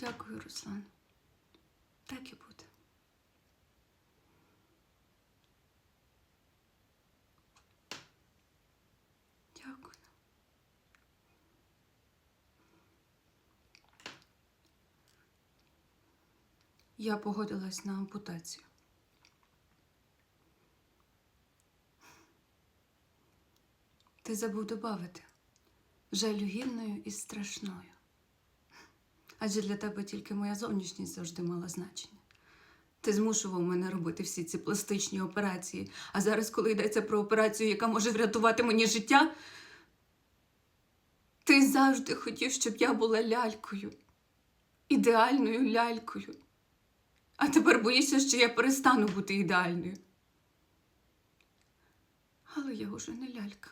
Дякую, Руслан. Так і буде. Дякую. Я погодилась на ампутацію. Ти забув добавити жалюгідною і страшною. Адже для тебе тільки моя зовнішність завжди мала значення. Ти змушував мене робити всі ці пластичні операції. А зараз, коли йдеться про операцію, яка може врятувати мені життя, ти завжди хотів, щоб я була лялькою, ідеальною лялькою. А тепер боїшся, що я перестану бути ідеальною. Але я уже не лялька.